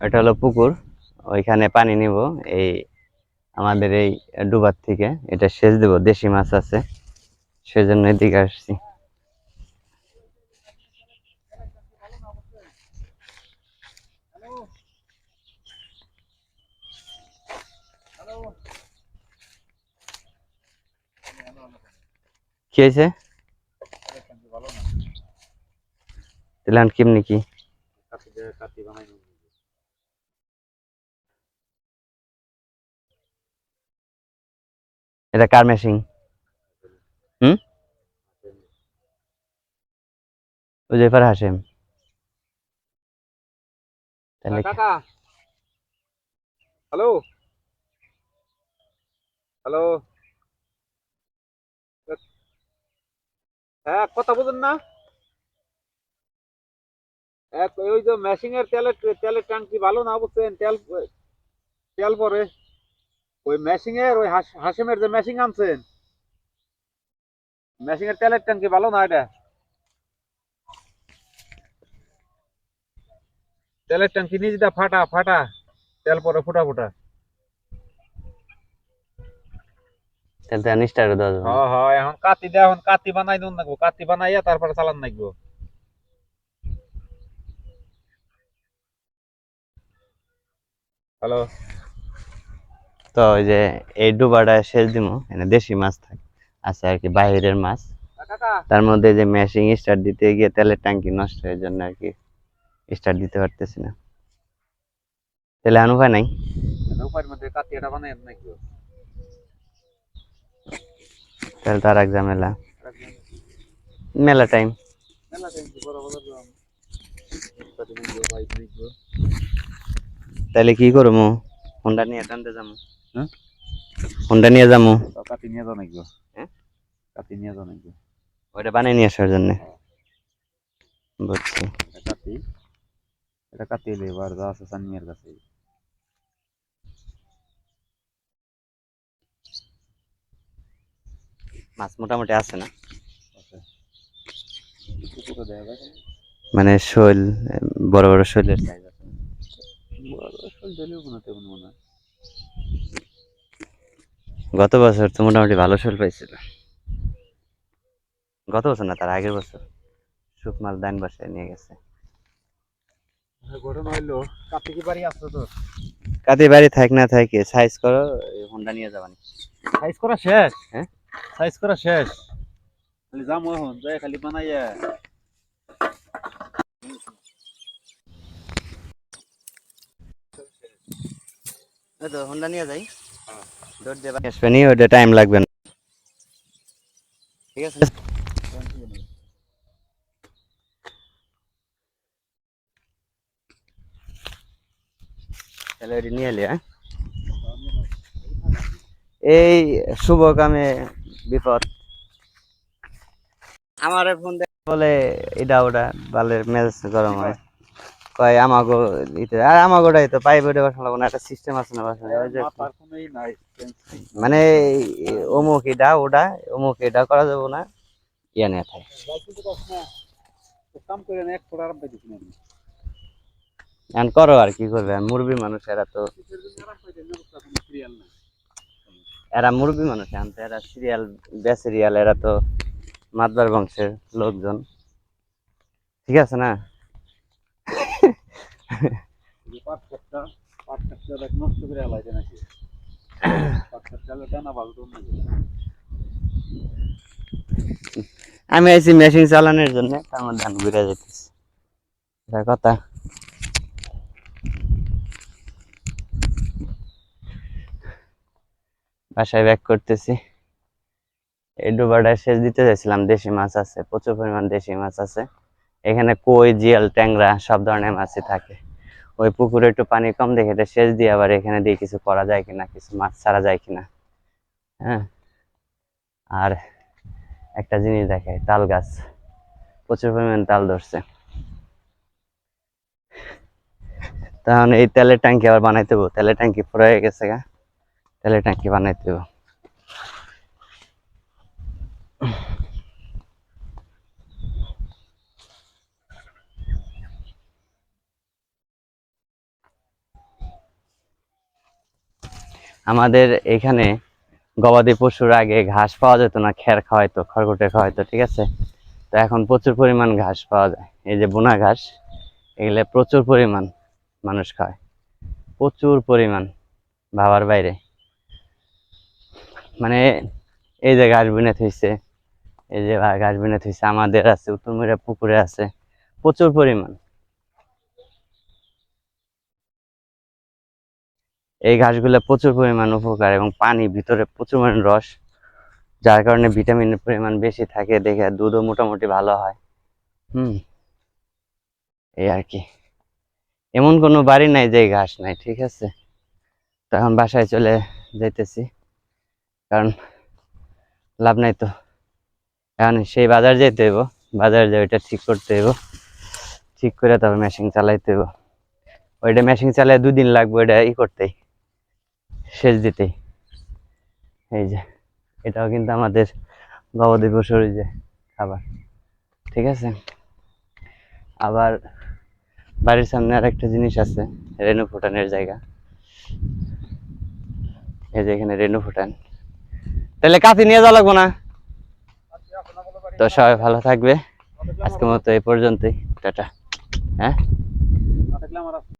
এটা হলো পুকুর। ওইখানে পানি নিব। এই আমাদের এই ডুবার থেকে। এটা সেচ দেব। দেশি মাছ আছে। সেজন্য এদিকে আসছি। কি হয়েছে? আর কেমনি কি? এটা কার মেশিন হুম? উজেফার হাসেম তাহলে কাকা। হ্যালো? হ্যালো? হ্যাঁ কথা বুঝুন না। এক ওই যে মেশিং এর তেলের তেলের ট্যাঙ্কি ভালো না বুঝছেন? তেল তেল পরে ওই মেশিং এর ওই হাস- হাসিমের যে মেশিং আনছেন? মেশিং এর তেলের ট্যাঙ্কি ভালো না এটা? তেলের ট্যাঙ্কি নিজেটা ফাটা ফাটা। তেল পরে ফুটা ফুটা। তো হ্যাঁ হ্যাঁ এখন কাতি এখন কাতি বানাই দিন নাকবো কাতি বানাইয়া তারপরে চালান নাকবো হ্যালো? তো ওই যে এই ডুবাটা শেষ দিমু এখানে দেশি মাছ থাকে আছে আর কি বাইরের মাছ। তার মধ্যে যে মেশিন স্টার্ট দিতে গিয়ে তেলের ট্যাঙ্কি নষ্ট হয়ে জন্য আর কি স্টার্ট দিতে পারতেছি না। তাহলে আর উপায় নাই? তাহলে তো আর এক ঝামেলা। মেলা টাইম তাহলে কি করব? হোন্ডা নিয়ে টানতে যাব? হোন্ডা নিয়ে যাব কাতি নিয়ে যাও নাকবো হ্যাঁ? কাতি নিয়ে যাও নাকবো ওইটা বানিয়ে নিয়ে আসার জন্য। বুঝছি। এটা কাতি এটা যা আছে সানিয়ার কাছে মাছ মোটামুটি আছে না? মানে শৈল বড় বড় শৈলের? সাইজ আছে বড় দিলেও মনে হয় তেমন মনে হয় গত বছর তো মোটামুটি ভালো শোল পাইছিল। গত বছর না তার আগের বছর। সুকমাল দান বাসায় নিয়ে গেছে। ঘটনা হইল কাতি বাড়ি আসতো তো কাতে বাড়ি থাক না থাকে সাইজ করো হোন্ডা নিয়ে যাবানি সাইজ করা শেষ? হ্যাঁ? সাইজ করা শেষ? খালি যাব এখন যাই খালি বানাইয়া। হোন্ডা নিয়ে যাই। দৌড় দিয়ে বাড়ি আসবে নি ওটা টাইম লাগবে না। ঠিক আছে। তাহলে ওটি নিয়ে এলি হ্যাঁ? এই শুভ কামে বিপদ। আমার ফোন বলে এটা ওটা বালের মেজাজ গরম হয়। কয় আমাগো দিতে আর আমাগোটাই তো পাইপ ওটা বসানো লাগবে না একটা সিস্টেম আছে না বসানো ওই যে মাথার কোনোই নাই মানে অমুক এটা ওটা অমুক এটা করা যাবে না ইয়া নিয়ে থাকে। কাম করে এক ফোড়া আরাম পাইতেছি না এখন করো আর কি করবে মুরবি মানুষ এরা তো এরা মুরবি মানুষ এখন তো এরা সিরিয়াল বে সিরিয়াল এরা তো মাতবার বংশের লোকজন। ঠিক আছে না? আমি আইছি মেশিন চালানোর জন্য মধ্যে ধান ঘুরে যেতেছি এটা কথা। বাসায় ব্যাক করতেছি। এই ডুবাটা সেচ দিতে চাইছিলাম দেশি মাছ আছে, প্রচুর পরিমাণ দেশি মাছ আছে। এখানে কই, জিয়াল, ট্যাংরা সব ধরনের মাছই থাকে। ওই পুকুরে একটু পানি কম দেখে এটা সেচ দিয়ে আবার এখানে দিয়ে কিছু করা যায় কিনা, কিছু মাছ ছাড়া যায় কিনা। হ্যাঁ? আর একটা জিনিস দেখে তাল গাছ। প্রচুর পরিমাণ তাল ধরছে। তখন এই তেলের ট্যাঙ্কি আবার বানাইতে তেলের ট্যাঙ্কি ফুরাই গেছে গা। তেলের ট্যাঙ্কি বানাইতে আমাদের এখানে গবাদি পশুর আগে ঘাস পাওয়া যেত না খ্যার খাওয়াইতো, খড়কুটে খাওয়াইতো, ঠিক আছে? তো এখন প্রচুর পরিমাণ ঘাস পাওয়া যায়। এই যে বোনা ঘাস, এগুলো প্রচুর পরিমাণ মানুষ খায়। প্রচুর পরিমাণ ভাবার বাইরে। মানে এই যে ঘাস বুনে থইছে এই যে ঘাস বুনে থইছে আমাদের আছে উত্তরমুড়া পুকুরে আছে, প্রচুর পরিমাণ। এই ঘাসগুলো প্রচুর পরিমাণ উপকার এবং পানি ভিতরে প্রচুর পরিমাণ রস, যার কারণে ভিটামিনের পরিমাণ বেশি থাকে, দেখে দুধও মোটামুটি ভালো হয়। হুম, এই আর কি। এমন কোনো বাড়ি নাই যে ঘাস নাই, ঠিক আছে? তো এখন বাসায় চলে যাইতেছি, কারণ লাভ নাই তো। এখন সেই বাজার যেতে হইব, বাজার যে ওইটা ঠিক করতে হইব। ঠিক করে তবে মেশিন চালাইতে হইব। ওইটা মেশিন চালায় দুদিন লাগবে, ওইটা ই করতেই। সেচ দিতেই এই যে, এটাও কিন্তু আমাদের গবাদি পশুর যে খাবার। ঠিক আছে? আবার বাড়ির সামনে আর একটা জিনিস আছে রেনু ফুটানের জায়গা। এই যে এখানে রেনু ফুটান। তাহলে কাছে নিয়ে যাওয়া লাগবো না? তো সবাই ভালো থাকবে। আজকের মতো এই পর্যন্তই। টাটা। হ্যাঁ?